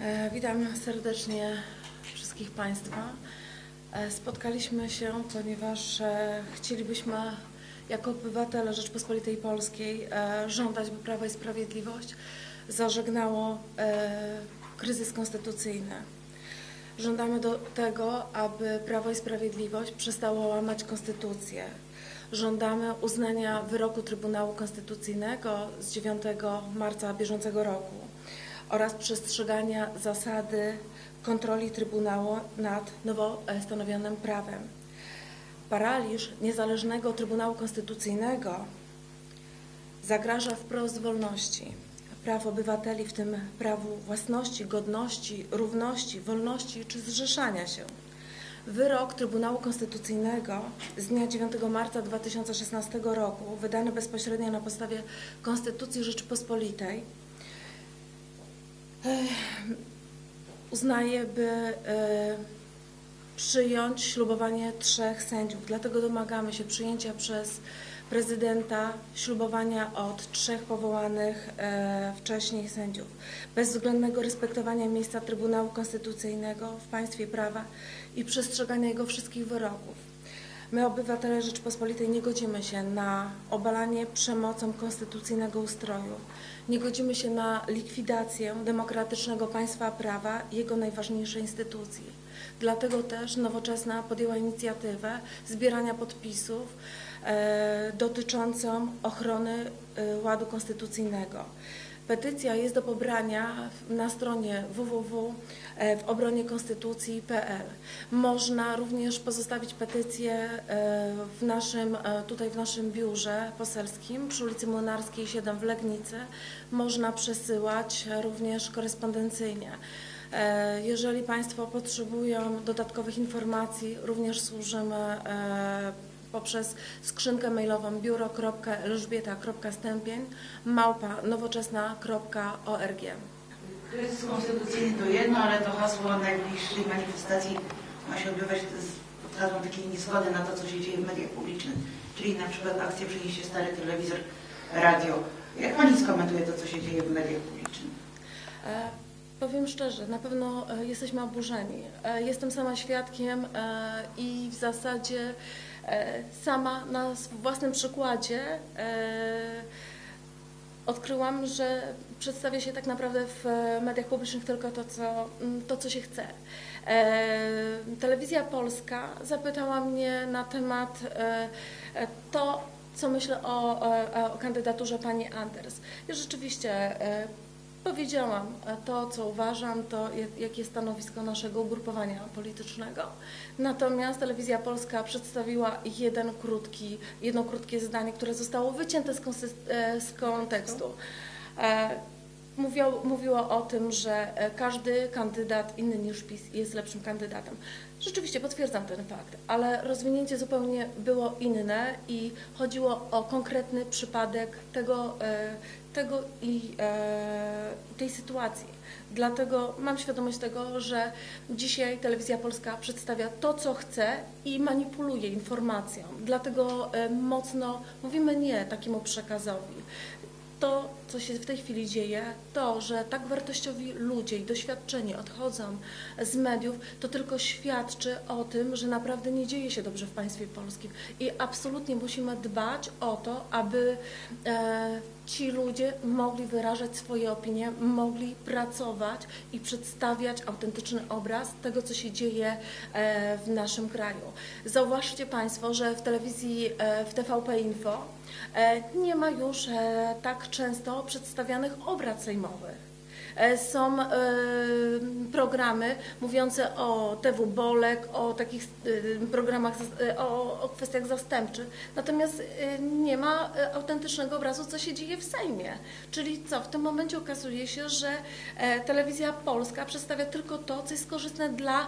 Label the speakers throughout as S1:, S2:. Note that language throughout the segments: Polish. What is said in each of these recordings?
S1: E, Witam serdecznie wszystkich Państwa. E, Spotkaliśmy się, ponieważ e, chcielibyśmy jako obywatele Rzeczpospolitej Polskiej żądać, by Prawo i Sprawiedliwość zażegnało kryzys konstytucyjny. Żądamy do tego, aby Prawo i Sprawiedliwość przestało łamać konstytucję. Żądamy uznania wyroku Trybunału Konstytucyjnego z 9 marca bieżącego roku oraz przestrzegania zasady kontroli Trybunału nad nowo stanowionym prawem. Paraliż niezależnego Trybunału Konstytucyjnego zagraża wprost wolności, praw obywateli, w tym prawu własności, godności, równości, wolności czy zrzeszania się. Wyrok Trybunału Konstytucyjnego z dnia 9 marca 2016 roku, wydany bezpośrednio na podstawie Konstytucji Rzeczypospolitej, uznaje, by e, przyjąć ślubowanie trzech sędziów. Dlatego domagamy się przyjęcia przez prezydenta ślubowania od trzech powołanych e, wcześniej sędziów, bezwzględnego respektowania miejsca Trybunału Konstytucyjnego w państwie prawa i przestrzegania jego wszystkich wyroków. My, obywatele Rzeczypospolitej, nie godzimy się na obalanie przemocą konstytucyjnego ustroju. Nie godzimy się na likwidację demokratycznego państwa prawa jego najważniejszej instytucji. Dlatego też Nowoczesna podjęła inicjatywę zbierania podpisów e, dotyczącą ochrony e, ładu konstytucyjnego. Petycja jest do pobrania na stronie www e. Można również pozostawić petycję e, w naszym, e, tutaj w naszym biurze poselskim przy ulicy Młynarskiej 7 w Legnicy. Można przesyłać również korespondencyjnie. Jeżeli Państwo potrzebują dodatkowych informacji, również służymy poprzez skrzynkę mailową biuro.elżbieta.stępień małpa nowoczesna.org.
S2: Kryzys konstytucyjny to jedno, ale to hasło najbliższej manifestacji ma się odbywać z hasłem takiej niezgody na to, co się dzieje w mediach publicznych, czyli na przykład akcja Przynieście stary telewizor, radio. Jak Pani skomentuje to, co się dzieje w mediach publicznych?
S1: E, Powiem szczerze, na pewno e, jesteśmy oburzeni. E, Jestem sama świadkiem e, i w zasadzie sama na własnym przykładzie e, odkryłam, że przedstawia się tak naprawdę w e, mediach publicznych tylko to, co, mm, to, co się chce. E, Telewizja Polska zapytała mnie na temat e, e, to, co myślę o, o, o kandydaturze pani Anders. I rzeczywiście e, powiedziałam e, to, co uważam, to jak- jakie jest stanowisko naszego ugrupowania politycznego. Natomiast Telewizja Polska przedstawiła jeden krótki, jedno krótkie zdanie, które zostało wycięte z, e, z kontekstu. E, Mówiło, o tym, że e, każdy kandydat inny niż PiS jest lepszym kandydatem. Rzeczywiście potwierdzam ten fakt, ale rozwinięcie zupełnie było inne i chodziło o konkretny przypadek tego, e, tego i e, tej sytuacji. Dlatego mam świadomość tego, że dzisiaj Telewizja Polska przedstawia to, co chce i manipuluje informacją. Dlatego mocno mówimy nie takiemu przekazowi to, co się w tej chwili dzieje, to, że tak wartościowi ludzie i doświadczeni odchodzą z mediów, to tylko świadczy o tym, że naprawdę nie dzieje się dobrze w państwie polskim. I absolutnie musimy dbać o to, aby e, ci ludzie mogli wyrażać swoje opinie, mogli pracować i przedstawiać autentyczny obraz tego, co się dzieje e, w naszym kraju. Zauważcie Państwo, że w telewizji, e, w TVP Info e, nie ma już e, tak często przedstawianych obrad sejmowych. E, Są e, programy mówiące o TW Bolek, o takich e, programach, o, o kwestiach zastępczych. Natomiast nie ma autentycznego obrazu, co się dzieje w Sejmie. Czyli co? W tym momencie okazuje się, że telewizja polska przedstawia tylko to, co jest korzystne dla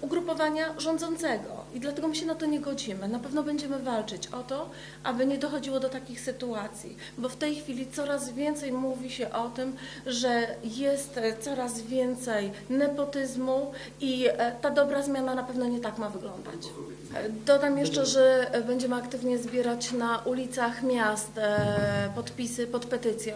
S1: ugrupowania rządzącego. I dlatego my się na to nie godzimy. Na pewno będziemy walczyć o to, aby nie dochodziło do takich sytuacji, bo w tej chwili coraz więcej mówi się o tym, że jest e, coraz więcej nepotyzmu i e, ta dobra zmiana na pewno nie tak ma wyglądać. E, Dodam jeszcze, że będziemy aktywnie zbierać na ulicach miast podpisy pod petycją,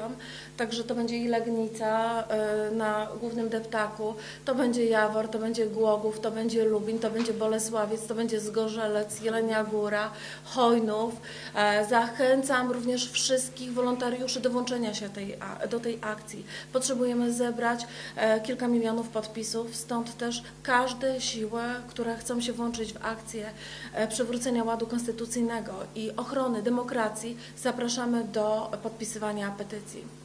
S1: także to będzie i Legnica na głównym deptaku, to będzie Jawor, to będzie Głogów, to będzie Lubin, to będzie Bolesławiec, to będzie Zgorzelec, Jelenia Góra, Hojnów. E, Zachęcam również wszystkich wolontariuszy do włączenia się tej, do tej akcji. Potrzebujemy zebrać e, kilka milionów podpisów, stąd też każde siły, które chcą się włączyć w akcję e, przywrócenia ładu konstytucyjnego i ochrony demokracji, zapraszamy do podpisywania petycji.